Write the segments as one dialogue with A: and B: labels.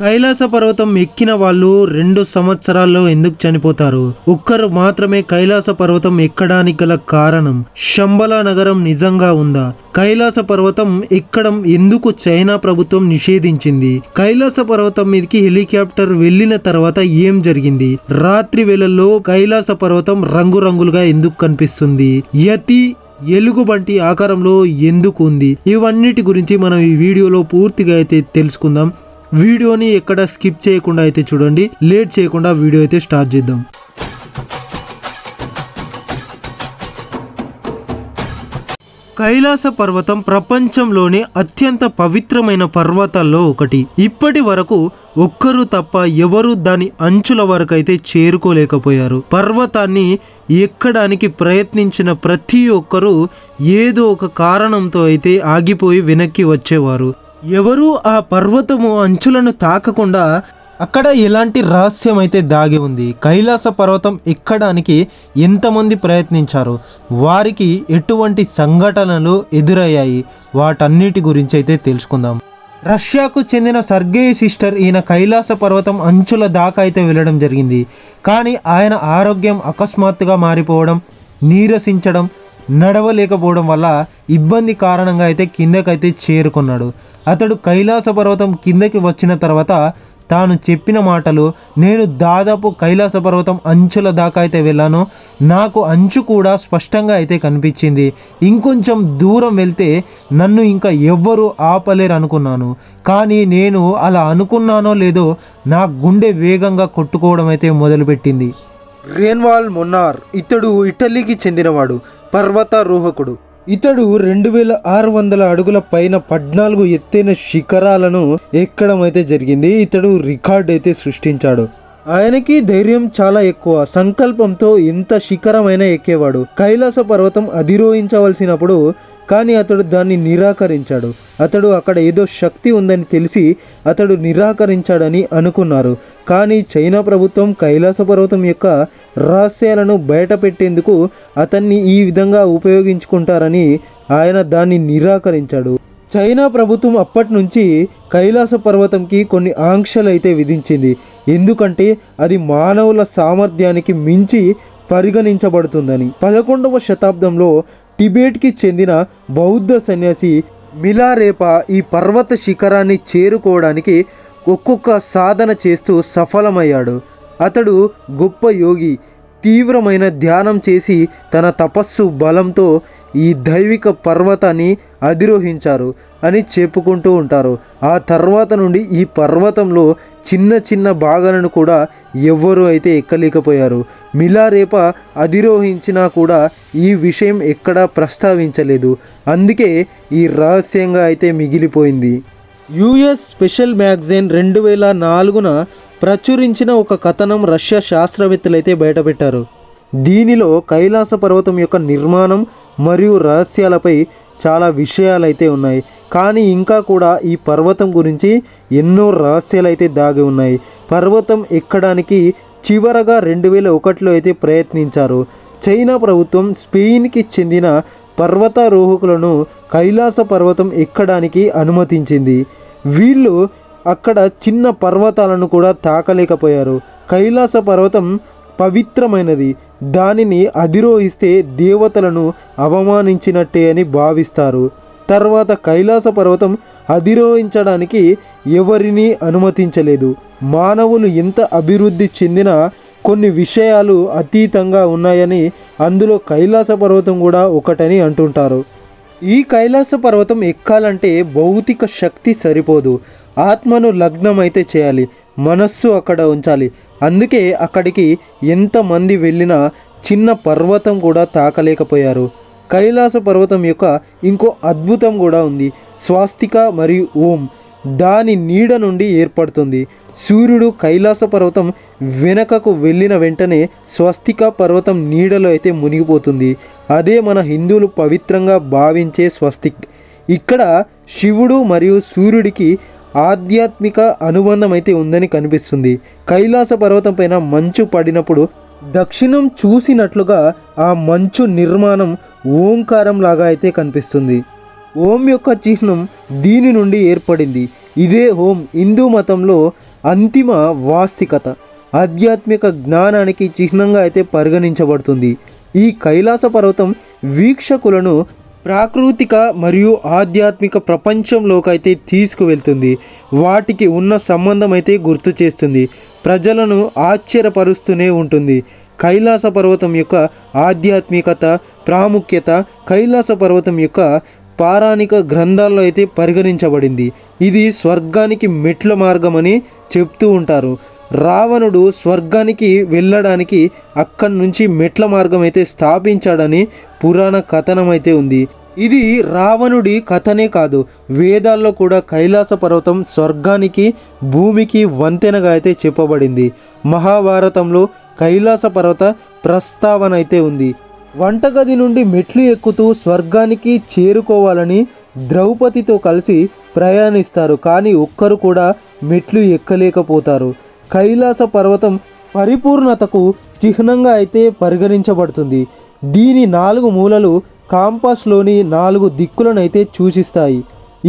A: కైలాస పర్వతం ఎక్కిన వాళ్ళు రెండు సంవత్సరాల్లో ఎందుకు చనిపోతారు? ఒక్కరు మాత్రమే కైలాస పర్వతం ఎక్కడానికి గల కారణం శంబలా నగరం నిజంగా ఉందా? కైలాస పర్వతం ఎక్కడం ఎందుకు చైనా ప్రభుత్వం నిషేధించింది? కైలాస పర్వతం మీదకి హెలికాప్టర్ వెళ్ళిన తర్వాత ఏం జరిగింది? రాత్రి వేళల్లో కైలాస పర్వతం రంగురంగులుగా ఎందుకు కనిపిస్తుంది? యతి ఎలుగుబంటి ఆకారంలో ఎందుకు ఉంది? ఇవన్నిటి గురించి మనం ఈ వీడియోలో పూర్తిగా అయితే తెలుసుకుందాం. వీడియోని ఎక్కడ స్కిప్ చేయకుండా అయితే చూడండి లేట్ చేయకుండా వీడియో అయితే స్టార్ట్ చేద్దాం. కైలాస పర్వతం ప్రపంచంలోనే అత్యంత పవిత్రమైన పర్వతాల్లో ఒకటి. ఇప్పటి వరకు ఒక్కరు తప్ప ఎవరు దాని అంచుల వరకు అయితే చేరుకోలేకపోయారు. పర్వతాన్ని ఎక్కడానికి ప్రయత్నించిన ప్రతి ఒక్కరూ ఏదో ఒక కారణంతో అయితే ఆగిపోయి వెనక్కి వచ్చేవారు. ఎవరూ ఆ పర్వతము అంచులను తాకకుండా అక్కడ ఎలాంటి రహస్యం అయితే దాగి ఉంది కైలాస పర్వతం ఎక్కడానికి ఎంతమంది ప్రయత్నించారు వారికి ఎటువంటి సంఘటనలు ఎదురయ్యాయి వాటన్నిటి గురించి అయితే తెలుసుకుందాం. రష్యాకు చెందిన సర్గే సిస్టర్ ఈయన కైలాస పర్వతం అంచుల దాకా అయితే వెళ్ళడం జరిగింది. కానీ ఆయన ఆరోగ్యం అకస్మాత్తుగా మారిపోవడం నీరసించడం నడవలేకపోవడం వల్ల ఇబ్బంది కారణంగా అయితే కిందకైతే చేరుకున్నాడు. అతడు కైలాస పర్వతం కిందకి వచ్చిన తర్వాత తాను చెప్పిన మాటలు నేను దాదాపు కైలాస పర్వతం అంచుల దాకా అయితే వెళ్ళాను. నాకు అంచు కూడా స్పష్టంగా అయితే కనిపించింది. ఇంకొంచెం దూరం వెళ్తే నన్ను ఇంకా ఎవ్వరూ ఆపలేరు అనుకున్నాను. కానీ నేను అలా అనుకున్నానో లేదో నా గుండె వేగంగా కొట్టుకోవడం అయితే మొదలుపెట్టింది. రేన్వాల్ మొన్నార్ ఇతడు ఇటలీకి చెందినవాడు పర్వతారోహకుడు. ఇతడు రెండు వేల ఆరు వందల అడుగుల పైన పద్నాలుగు ఎత్తైన శిఖరాలను ఎక్కడం అయితే జరిగింది ఇతడు రికార్డ్ అయితే సృష్టించాడు. ఆయనకి ధైర్యం చాలా ఎక్కువ సంకల్పంతో ఎంత శిఖరమైన ఎక్కేవాడు. కైలాస పర్వతం అధిరోహించవలసినప్పుడు కానీ అతడు దాన్ని నిరాకరించాడు. అతడు అక్కడ ఏదో శక్తి ఉందని తెలిసి అతడు నిరాకరించాడని అనుకున్నారు. కానీ చైనా ప్రభుత్వం కైలాస పర్వతం యొక్క రహస్యాలను బయటపెట్టేందుకు అతన్ని ఈ విధంగా ఉపయోగించుకుంటారని ఆయన దాన్ని నిరాకరించాడు. చైనా ప్రభుత్వం అప్పటి నుంచి కైలాస పర్వతంకి కొన్ని ఆంక్షలు అయితే విధించింది. ఎందుకంటే అది మానవుల సామర్థ్యానికి మించి పరిగణించబడుతుందని. పదకొండవ శతాబ్దంలో టిబెట్కి చెందిన బౌద్ధ సన్యాసి మిలారేపా ఈ పర్వత శిఖరాన్ని చేరుకోవడానికి ఒక్కొక్క సాధన చేస్తూ సఫలమయ్యాడు. అతడు గొప్ప యోగి తీవ్రమైన ధ్యానం చేసి తన తపస్సు బలంతో ఈ దైవిక పర్వతాన్ని అధిరోహించారు. అని చెప్పుకుంటూ ఉంటారు. ఆ తర్వాత నుండి ఈ పర్వతంలో చిన్న చిన్న భాగాలను కూడా ఎవ్వరూ అయితే ఎక్కలేకపోయారు. మిలారేప అధిరోహించినా కూడా ఈ విషయం ఎక్కడా ప్రస్తావించలేదు. అందుకే ఈ రహస్యంగా అయితే మిగిలిపోయింది. యుఎస్ స్పెషల్ మ్యాగజైన్ రెండు వేల నాలుగున ప్రచురించిన ఒక కథనం రష్యా శాస్త్రవేత్తలైతే బయటపెట్టారు. దీనిలో కైలాస పర్వతం యొక్క నిర్మాణం మరియు రహస్యాలపై చాలా విషయాలైతే ఉన్నాయి. కానీ ఇంకా కూడా ఈ పర్వతం గురించి ఎన్నో రహస్యాలు అయితే దాగి ఉన్నాయి. పర్వతం ఎక్కడానికి చివరగా రెండు వేల ఒకటిలో అయితే ప్రయత్నించారు. చైనా ప్రభుత్వం స్పెయిన్కి చెందిన పర్వతారోహకులను కైలాస పర్వతం ఎక్కడానికి అనుమతించింది. వీళ్ళు అక్కడ చిన్న పర్వతాలను కూడా తాకలేకపోయారు. కైలాస పర్వతం పవిత్రమైనది. దానిని అధిరోహిస్తే దేవతలను అవమానించినట్టే అని భావిస్తారు. తర్వాత కైలాస పర్వతం అధిరోహించడానికి ఎవరిని అనుమతించలేదు. మానవులు ఎంత అభివృద్ధి చెందినా కొన్ని విషయాలు అతీతంగా ఉన్నాయని అందులో కైలాస పర్వతం కూడా ఒకటని అంటుంటారు. ఈ కైలాస పర్వతం ఎక్కాలంటే భౌతిక శక్తి సరిపోదు. ఆత్మను లగ్నమైతే చేయాలి. మనస్సు అక్కడ ఉంచాలి. అందుకే అక్కడికి ఎంతమంది వెళ్ళినా చిన్న పర్వతం కూడా తాకలేకపోయారు. కైలాస పర్వతం యొక్క ఇంకో అద్భుతం కూడా ఉంది. స్వాస్తిక మరియు ఓం దాని నీడ నుండి ఏర్పడుతుంది. సూర్యుడు కైలాస పర్వతం వెనకకు వెళ్ళిన వెంటనే స్వస్తిక పర్వతం నీడలో అయితే మునిగిపోతుంది. అదే మన హిందువులు పవిత్రంగా భావించే స్వస్తిక్. ఇక్కడ శివుడు మరియు సూర్యుడికి ఆధ్యాత్మిక అనుబంధం అయితే ఉందని కనిపిస్తుంది. కైలాస పర్వతం పైన మంచు పడినప్పుడు దక్షిణం చూసినట్లుగా ఆ మంచు నిర్మాణం ఓంకారం లాగా అయితే కనిపిస్తుంది. ఓం యొక్క చిహ్నం దీని నుండి ఏర్పడింది. ఇదే ఓం హిందూ మతంలో అంతిమ వాస్తికత ఆధ్యాత్మిక జ్ఞానానికి చిహ్నంగా అయితే పరిగణించబడుతుంది. ఈ కైలాస పర్వతం వీక్షకులను ప్రాకృతిక మరియు ఆధ్యాత్మిక ప్రపంచంలోకి అయితే తీసుకువెళ్తుంది. వాటికి ఉన్న సంబంధం అయితే గుర్తు చేస్తుంది. ప్రజలను ఆశ్చర్యపరుస్తూనే ఉంటుంది. కైలాస పర్వతం యొక్క ఆధ్యాత్మికత ప్రాముఖ్యత కైలాస పర్వతం యొక్క పారాణిక గ్రంథాల్లో అయితే పరిగణించబడింది. ఇది స్వర్గానికి మెట్ల మార్గమని చెప్తూ ఉంటారు. రావణుడు స్వర్గానికి వెళ్ళడానికి అక్కడి నుంచి మెట్ల మార్గం అయితే స్థాపించాడని పురాణ కథనం అయితే ఉంది. ఇది రావణుడి కథనే కాదు వేదాల్లో కూడా కైలాస పర్వతం స్వర్గానికి భూమికి వంతెనగా అయితే చెప్పబడింది. మహాభారతంలో కైలాస పర్వత ప్రస్తావన అయితే ఉంది. వంటగది నుండి మెట్లు ఎక్కుతూ స్వర్గానికి చేరుకోవాలని ద్రౌపదితో కలిసి ప్రయాణిస్తారు కానీ ఒక్కరు కూడా మెట్లు ఎక్కలేకపోతారు. కైలాస పర్వతం పరిపూర్ణతకు చిహ్నంగా అయితే పరిగణించబడుతుంది. దీని నాలుగు మూలలు కాంపాస్లోని నాలుగు దిక్కులను అయితే సూచిస్తాయి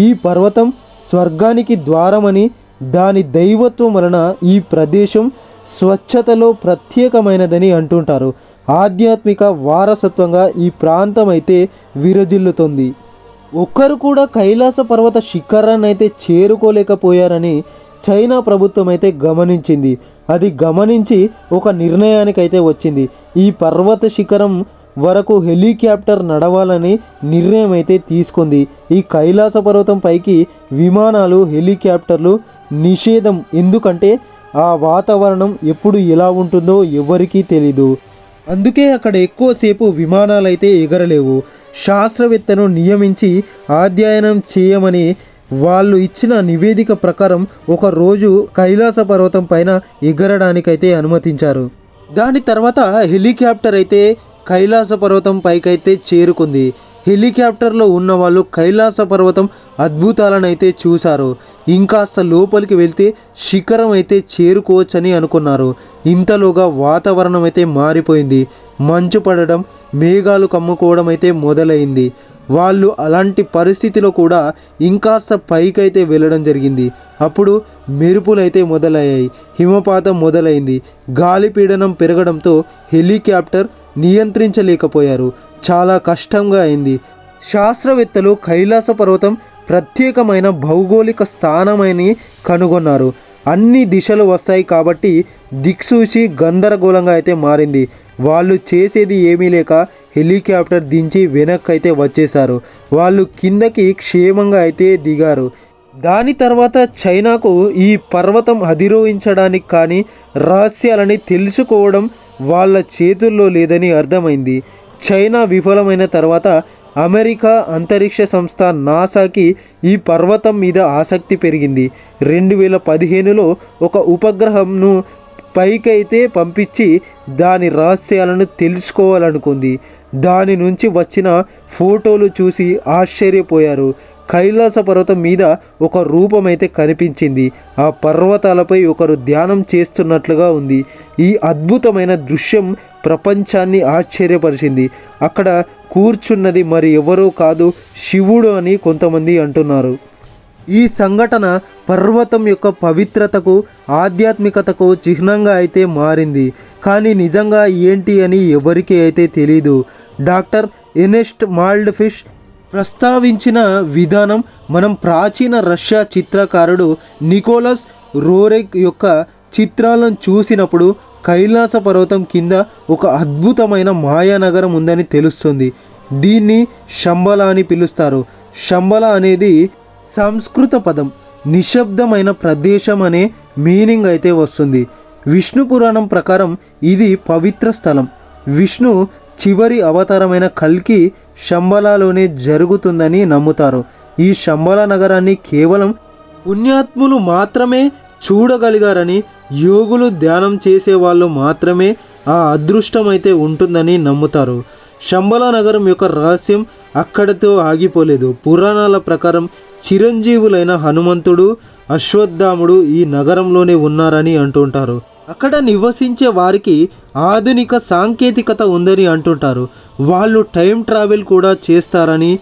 A: ఈ పర్వతం స్వర్గానికి ద్వారమని దాని దైవత్వం వలన ఈ ప్రదేశం స్వచ్ఛతలో ప్రత్యేకమైనదని అంటుంటారు. ఆధ్యాత్మిక వారసత్వంగా ఈ ప్రాంతం అయితే విరజిల్లుతుంది. ఒక్కరు కూడా కైలాస పర్వత శిఖరాన్ని అయితే చేరుకోలేకపోయారని చైనా ప్రభుత్వం అయితే గమనించింది. అది గమనించి ఒక నిర్ణయానికి అయితే వచ్చింది. ఈ పర్వత శిఖరం వరకు హెలికాప్టర్ నడవాలని నిర్ణయం అయితే తీసుకుంది. ఈ కైలాస పర్వతం పైకి విమానాలు హెలికాప్టర్లు నిషేధం. ఎందుకంటే ఆ వాతావరణం ఎప్పుడు ఎలా ఉంటుందో ఎవరికీ తెలీదు. అందుకే అక్కడ ఎక్కువసేపు విమానాలు అయితే ఎగరలేవు. శాస్త్రవేత్తను నియమించి అధ్యయనం చేయమని వాళ్ళు ఇచ్చిన నివేదిక ప్రకారం ఒక రోజు కైలాస పర్వతం పైన ఎగరడానికైతే అనుమతించారు. దాని తర్వాత హెలికాప్టర్ అయితే కైలాస పర్వతం పైకైతే చేరుకుంది. హెలికాప్టర్లో ఉన్న వాళ్ళు కైలాస పర్వతం అద్భుతాలను అయితే చూశారు. ఇంకాస్త లోపలికి వెళ్తే శిఖరం అయితే చేరుకోవచ్చని అనుకున్నారు. ఇంతలోగా వాతావరణం అయితే మారిపోయింది. మంచు పడడం మేఘాలు కమ్ముకోవడం అయితే మొదలైంది. వాళ్ళు అలాంటి పరిస్థితిలో కూడా ఇంకాస్త పైకైతే వెళ్ళడం జరిగింది. అప్పుడు మెరుపులైతే మొదలయ్యాయి. హిమపాతం మొదలైంది. గాలి పీడనం పెరగడంతో హెలికాప్టర్ నియంత్రించలేకపోయారు. చాలా కష్టంగా అయింది. శాస్త్రవేత్తలు కైలాస పర్వతం ప్రత్యేకమైన భౌగోళిక స్థానమని కనుగొన్నారు. అన్ని దిశలు వస్తాయి కాబట్టి దిక్సూచి గందరగోళంగా అయితే మారింది. వాళ్ళు చేసేది ఏమీ లేక హెలికాప్టర్ దించి వెనక్కి అయితే వచ్చేశారు. వాళ్ళు కిందకి క్షేమంగా అయితే దిగారు. దాని తర్వాత చైనాకు ఈ పర్వతం అధిరోహించడానికి కానీ రహస్యాలని తెలుసుకోవడం వాళ్ళ చేతుల్లో లేదని అర్థమైంది. చైనా విఫలమైన తర్వాత అమెరికా అంతరిక్ష సంస్థ నాసాకి ఈ పర్వతం మీద ఆసక్తి పెరిగింది. రెండు వేల పదిహేనులో ఒక ఉపగ్రహంను పైకైతే పంపించి దాని రహస్యాలను తెలుసుకోవాలనుకుంది. దాని నుంచి వచ్చిన ఫోటోలు చూసి ఆశ్చర్యపోయారు. కైలాస పర్వతం మీద ఒక రూపం అయితే కనిపించింది. ఆ పర్వతాలపై ఒకరు ధ్యానం చేస్తున్నట్లుగా ఉంది. ఈ అద్భుతమైన దృశ్యం ప్రపంచాన్ని ఆశ్చర్యపరిచింది. అక్కడ కూర్చున్నది మరి ఎవరో కాదు శివుడు అని కొంతమంది అంటున్నారు. ఈ సంఘటన పర్వతం యొక్క పవిత్రతకు ఆధ్యాత్మికతకు చిహ్నంగా అయితే మారింది. కానీ నిజంగా ఏంటి అని ఎవరికీ అయితే తెలీదు. డాక్టర్ ఎనెస్ట్ మాల్డ్ ఫిష్ ప్రస్తావించిన విధానం మనం ప్రాచీన రష్యా చిత్రకారుడు నికోలస్ రోరెక్ యొక్క చిత్రాలను చూసినప్పుడు కైలాస పర్వతం కింద ఒక అద్భుతమైన మాయానగరం ఉందని తెలుస్తుంది. దీన్ని శంబల అని పిలుస్తారు. శంబల అనేది సంస్కృత పదం నిశ్శబ్దమైన ప్రదేశం అనే మీనింగ్ అయితే వస్తుంది. విష్ణు పురాణం ప్రకారం ఇది పవిత్ర స్థలం. విష్ణు చివరి అవతారమైన కల్కి శంబలాలోనే జరుగుతుందని నమ్ముతారు. ఈ శంబల నగరాన్ని కేవలం పుణ్యాత్ములు మాత్రమే చూడగలిగారని యోగులు ధ్యానం చేసే వాళ్ళు మాత్రమే ఆ అదృష్టం అయితే ఉంటుందని నమ్ముతారు. శంబల నగరం యొక్క రహస్యం అక్కడితో ఆగిపోలేదు. పురాణాల ప్రకారం చిరంజీవులైన హనుమంతుడు అశ్వత్థాముడు ఈ నగరంలోనే ఉన్నారని అంటుంటారు. అక్కడ నివసించే వారికి ఆధునిక సాంకేతికత ఉందని అంటుంటారు. వాళ్ళు టైం ట్రావెల్ కూడా చేస్తారని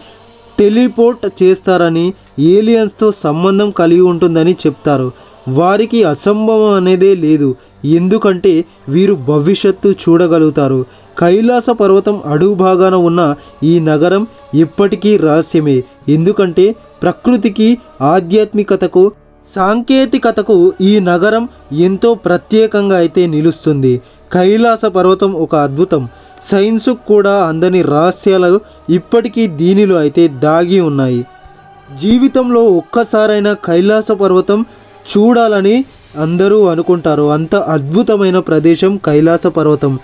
A: టెలిపోర్ట్ చేస్తారని ఏలియన్స్తో సంబంధం కలిగి ఉంటుందని చెప్తారు. వారికి అసంభవం అనేదే లేదు. ఎందుకంటే వీరు భవిష్యత్తు చూడగలుగుతారు. కైలాస పర్వతం అడుగు భాగాన ఉన్న ఈ నగరం ఎప్పటికీ రహస్యమే. ఎందుకంటే ప్రకృతికి ఆధ్యాత్మికతకు సాంకేతికతకు ఈ నగరం ఎంతో ప్రత్యేకంగా అయితే నిలుస్తుంది. కైలాస పర్వతం ఒక అద్భుతం. సైన్సుకు కూడా అందని రహస్యాలు ఇప్పటికీ దీనిలో అయితే దాగి ఉన్నాయి. జీవితంలో ఒక్కసారైనా కైలాస పర్వతం చూడాలని అందరూ అనుకుంటారు. అంత అద్భుతమైన ప్రదేశం కైలాస పర్వతం.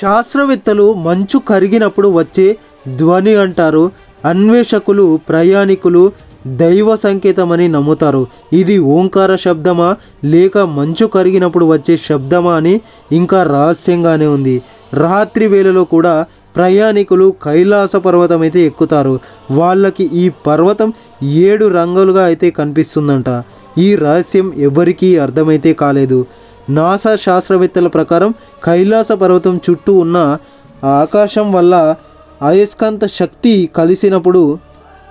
A: శాస్త్రవేత్తలు మంచు కరిగినప్పుడు వచ్చే ధ్వని అంటారు. అన్వేషకులు ప్రయాణికులు దైవ సంకేతమని నమ్ముతారు. ఇది ఓంకార శబ్దమా లేక మంచు కరిగినప్పుడు వచ్చే శబ్దమా అని ఇంకా రహస్యంగానే ఉంది. రాత్రి వేళలో కూడా ప్రయాణికులు కైలాస పర్వతం అయితే ఎక్కుతారు. వాళ్ళకి ఈ పర్వతం ఏడు రంగులుగా అయితే కనిపిస్తుందంట. ఈ రహస్యం ఎవరికీ అర్థమైతే కాలేదు. నాసా శాస్త్రవేత్తల ప్రకారం కైలాస పర్వతం చుట్టూ ఉన్న ఆకాశం వల్ల అయస్కాంత శక్తి కలిసినప్పుడు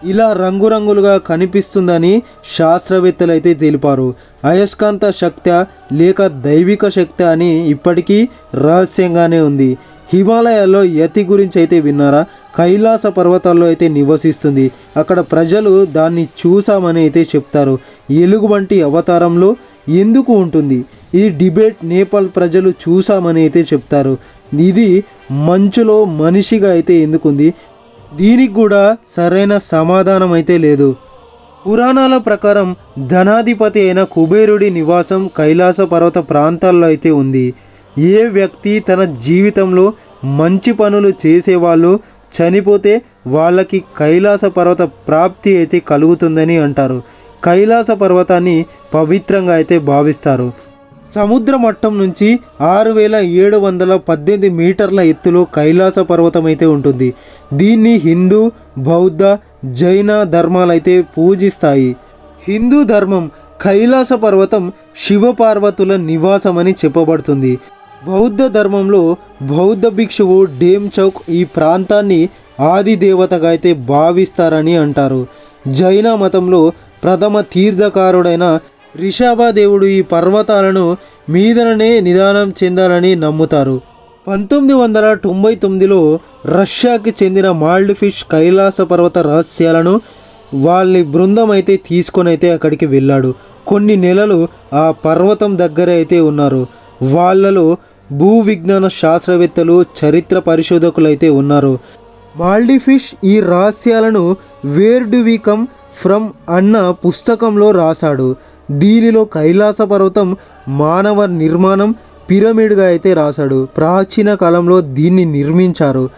A: ఇలా రంగురంగులుగా కనిపిస్తుందని శాస్త్రవేత్తలు అయితే తెలిపారు. అయస్కాంత శక్తి లేక దైవిక శక్తి అని ఇప్పటికీ రహస్యంగానే ఉంది. హిమాలయాల్లో యతి గురించి అయితే విన్నారా? కైలాస పర్వతాల్లో అయితే నివసిస్తుంది. అక్కడ ప్రజలు దాన్ని చూసామని అయితే చెప్తారు. ఎలుగు వంటి అవతారంలో ఎందుకు ఉంటుంది? ఈ డిబేట్ నేపాల్ ప్రజలు చూసామని అయితే చెప్తారు. ఇది మంచులో మనిషిగా అయితే ఎందుకుంది? దీనికి కూడా సరైన సమాధానం అయితే లేదు. పురాణాల ప్రకారం ధనాధిపతి అయిన కుబేరుడి నివాసం కైలాస పర్వత ప్రాంతాల్లో అయితే ఉంది. ఏ వ్యక్తి తన జీవితంలో మంచి పనులు చేసేవాళ్ళు చనిపోతే వాళ్ళకి కైలాస పర్వత ప్రాప్తి అయితే కలుగుతుందని అంటారు. కైలాస పర్వతాన్ని పవిత్రంగా అయితే భావిస్తారు. సముద్ర మట్టం నుంచి ఆరు వేల ఏడు వందల పద్దెనిమిది మీటర్ల ఎత్తులో కైలాస పర్వతం అయితే ఉంటుంది. దీన్ని హిందూ బౌద్ధ జైన ధర్మాలైతే పూజిస్తాయి. హిందూ ధర్మం కైలాస పర్వతం శివపార్వతుల నివాసమని చెప్పబడుతుంది. బౌద్ధ ధర్మంలో బౌద్ధ భిక్షువు డేమ్ చౌక్ ఈ ప్రాంతాన్ని ఆది దేవతగా అయితే భావిస్తారని అంటారు. జైన మతంలో ప్రథమ తీర్థకారుడైన రిషభాదేవుడు ఈ పర్వతాలను మీదననే నిదానం చెందాలని నమ్ముతారు. పంతొమ్మిది వందల తొంభై తొమ్మిదిలో రష్యాకి చెందిన మాల్డ్ ఫిష్ కైలాస పర్వత రహస్యాలను వాళ్ళ బృందం అయితే తీసుకొని అయితే అక్కడికి వెళ్ళాడు. కొన్ని నెలలు ఆ పర్వతం దగ్గర అయితే ఉన్నారు. వాళ్ళలో భూ విజ్ఞాన శాస్త్రవేత్తలు చరిత్ర పరిశోధకులైతే ఉన్నారు. మాల్డిఫిష్ ఈ రహస్యాలను where do we come from అన్న పుస్తకంలో రాశాడు. దీనిలో కైలాస పర్వతం మానవ నిర్మాణం పిరమిడ్గా అయితే రాశాడు. ప్రాచీన కాలంలో దీన్ని నిర్మించారు.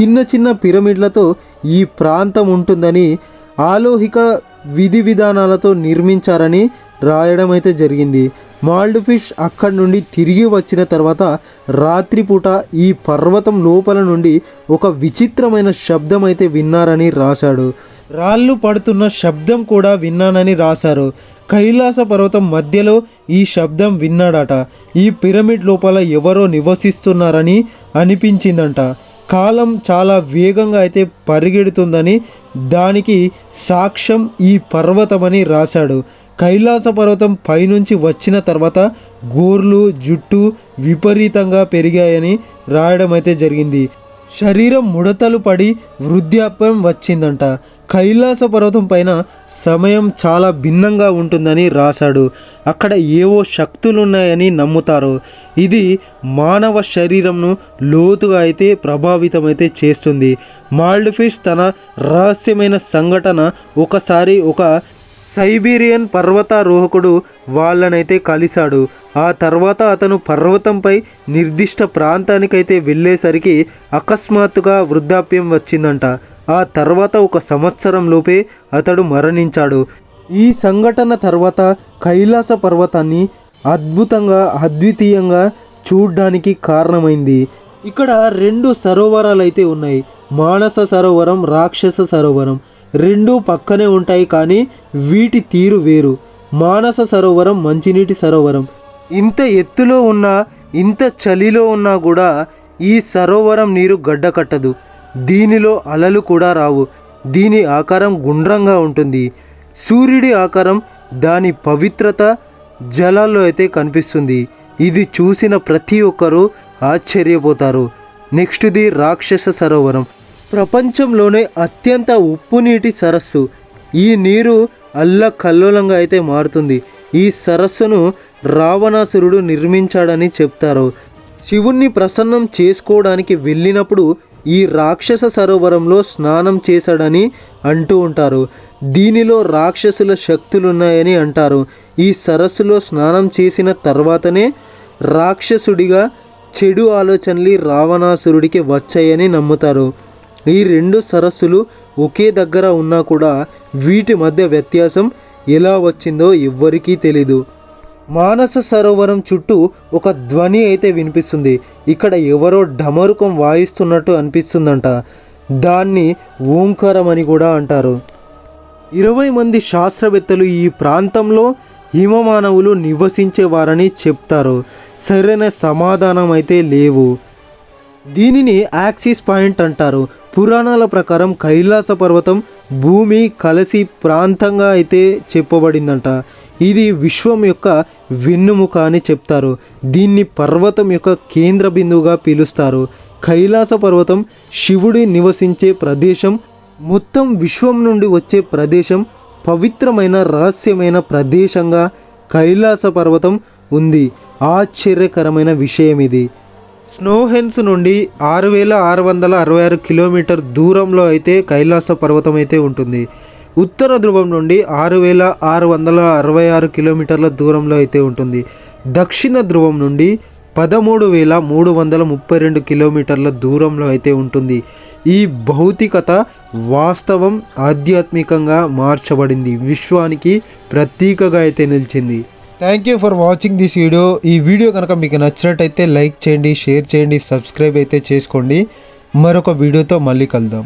A: చిన్న చిన్న పిరమిడ్లతో ఈ ప్రాంతం ఉంటుందని ఆలోహిక విధి విధానాలతో నిర్మించారని రాయడం అయితే జరిగింది. మాల్డ్ ఫిష్ అక్కడి నుండి తిరిగి వచ్చిన తర్వాత రాత్రిపూట ఈ పర్వతం లోపల నుండి ఒక విచిత్రమైన శబ్దం అయితే విన్నారని రాశాడు. రాళ్ళు పడుతున్న శబ్దం కూడా విన్నానని రాశారు. కైలాస పర్వతం మధ్యలో ఈ శబ్దం విన్నాడట. ఈ పిరమిడ్ లోపల ఎవరో నివసిస్తున్నారని అనిపించిందంట. కాలం చాలా వేగంగా అయితే పరిగెడుతుందని దానికి సాక్ష్యం ఈ పర్వతమని రాశాడు. కైలాస పర్వతం పైనుంచి వచ్చిన తర్వాత గోర్లు జుట్టు విపరీతంగా పెరిగాయని రాయడం అయితే జరిగింది. శరీరం ముడతలు పడి వృద్ధాప్యం వచ్చిందంట. కైలాస పర్వతం పైన సమయం చాలా భిన్నంగా ఉంటుందని రాశాడు. అక్కడ ఏవో శక్తులున్నాయని నమ్ముతారు. ఇది మానవ శరీరంను లోతుగా అయితే ప్రభావితమైతే చేస్తుంది. మాల్డ్ ఫిష్ తన రహస్యమైన సంఘటన ఒకసారి ఒక సైబీరియన్ పర్వతారోహకుడు వాళ్ళనైతే కలిశాడు. ఆ తర్వాత అతను పర్వతంపై నిర్దిష్ట ప్రాంతానికైతే వెళ్ళేసరికి అకస్మాత్తుగా వృద్ధాప్యం వచ్చిందంట. ఆ తర్వాత ఒక సంవత్సరం లోపే అతడు మరణించాడు. ఈ సంఘటన తర్వాత కైలాస పర్వతాన్ని అద్భుతంగా అద్వితీయంగా చూడ్డానికి కారణమైంది. ఇక్కడ రెండు సరోవరాలు అయితే ఉన్నాయి. మానస సరోవరం రాక్షస సరోవరం. రెండు పక్కనే ఉంటాయి కానీ వీటి తీరు వేరు. మానస సరోవరం మంచినీటి సరోవరం. ఇంత ఎత్తులో ఉన్న ఇంత చలిలో ఉన్నా కూడా ఈ సరోవరం నీరు గడ్డకట్టదు దీనిలో అలలు కూడా రావు. దీని ఆకారం గుండ్రంగా ఉంటుంది. సూర్యుడి ఆకారం దాని పవిత్రత జలాల్లో అయితే కనిపిస్తుంది. ఇది చూసిన ప్రతి ఒక్కరూ ఆశ్చర్యపోతారు. నెక్స్ట్ది రాక్షస సరోవరం. ప్రపంచంలోనే అత్యంత ఉప్పు నీటి సరస్సు. ఈ నీరు అల్లకల్లోలంగా అయితే మారుతుంది. ఈ సరస్సును రావణాసురుడు నిర్మించాడని చెప్తారు. శివుణ్ణి ప్రసన్నం చేసుకోవడానికి వెళ్ళినప్పుడు ఈ రాక్షస సరోవరంలో స్నానం చేశాడని అంటూ ఉంటారు. దీనిలో రాక్షసుల శక్తులున్నాయని అంటారు. ఈ సరస్సులో స్నానం చేసిన తర్వాతనే రాక్షసుడిగా చెడు ఆలోచనలు రావణాసురుడికి వచ్చాయని నమ్ముతారు. ఈ రెండు సరస్సులు ఒకే దగ్గర ఉన్నా కూడా వీటి మధ్య వ్యత్యాసం ఎలా వచ్చిందో ఎవ్వరికీ తెలీదు. మానస సరోవరం చుట్టూ ఒక ధ్వని అయితే వినిపిస్తుంది. ఇక్కడ ఎవరో ఢమరుకం వాయిస్తున్నట్టు అనిపిస్తుందంట. దాన్ని ఓంకారం అని కూడా అంటారు. ఇరవై మంది శాస్త్రవేత్తలు ఈ ప్రాంతంలో హిమమానవులు నివసించేవారని చెప్తారు. సరైన సమాధానం అయితే లేవు. దీనిని యాక్సిస్ పాయింట్ అంటారు. పురాణాల ప్రకారం కైలాస పర్వతం భూమి కలిసి ప్రాంతంగా అయితే చెప్పబడిందంట. ఇది విశ్వం యొక్క వెన్నుముక అని చెప్తారు. దీన్ని పర్వతం యొక్క కేంద్ర బిందువుగా పిలుస్తారు. కైలాస పర్వతం శివుడి నివసించే ప్రదేశం మొత్తం విశ్వం నుండి వచ్చే ప్రదేశం పవిత్రమైన రహస్యమైన ప్రదేశంగా కైలాస పర్వతం ఉంది. ఆశ్చర్యకరమైన విషయం ఇది. స్నోహెన్స్ నుండి ఆరు వేల ఆరు వందల అరవై ఆరు కిలోమీటర్ దూరంలో అయితే కైలాస పర్వతం అయితే ఉంటుంది. ఉత్తర ధ్రువం నుండి ఆరు వేల ఆరు వందల అరవై ఆరు కిలోమీటర్ల దూరంలో అయితే ఉంటుంది. దక్షిణ ధ్రువం నుండి పదమూడు వేల మూడు వందల ముప్పై రెండు కిలోమీటర్ల దూరంలో అయితే ఉంటుంది. ఈ భౌతికత వాస్తవం ఆధ్యాత్మికంగా మార్చబడింది. విశ్వానికి ప్రతీకగా అయితే నిలిచింది. Thank you for watching this video ఈ వీడియో కనుక మీకు నచ్చినట్టయితే లైక్ చేయండి షేర్ చేయండి సబ్స్క్రైబ్ అయితే చేసుకోండి. మరొక వీడియోతో మళ్ళీ కలుద్దాం.